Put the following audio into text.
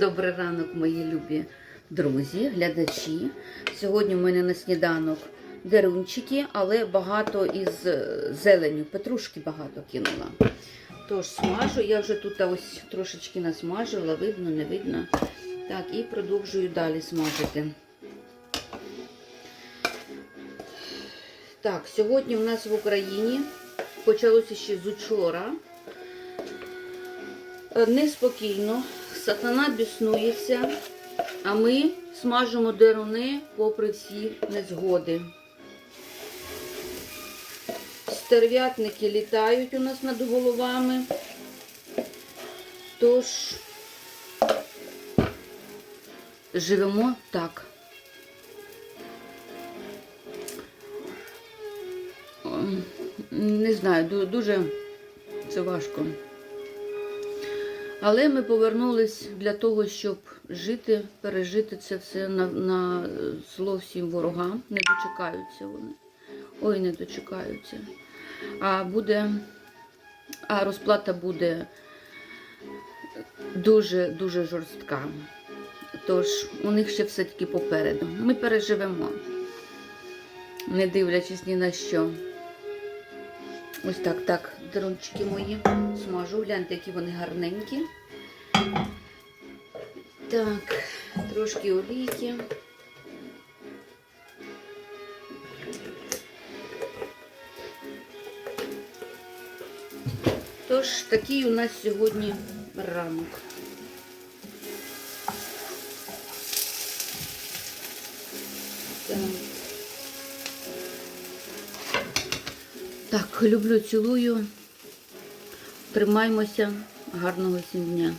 Добрий ранок, мої любі друзі, глядачі. Сьогодні в мене на сніданок дерунчики, але багато із е, зеленю. Петрушки багато кинула. Тож смажу, я вже тут ось трошечки насмажила, видно, не видно. Так, і продовжую далі смажити. Так, сьогодні в нас в Україні почалося ще з учора. Е, Неспокійно, сатана біснується, а ми смажимо деруни попри всі незгоди. Стерв'ятники літають у нас над головами. Тож живемо так. Ем, Не знаю, дуже це важко. Але ми повернулись для того, щоб жити, пережити це все на, на зло всім ворогам. Не дочекаються вони. Ой, не дочекаються. А буде, а розплата буде дуже дуже жорстка. Тож у них ще все-таки попереду. Ми переживемо, не дивлячись ні на що. Ось так, так, дрончики мої смажу. Гляньте, які вони гарненькі. Так, трошки олійки. Тож, такий у нас сьогодні ранок. Так. Так, люблю, цілую. Тримаймося. Гарного всім дня.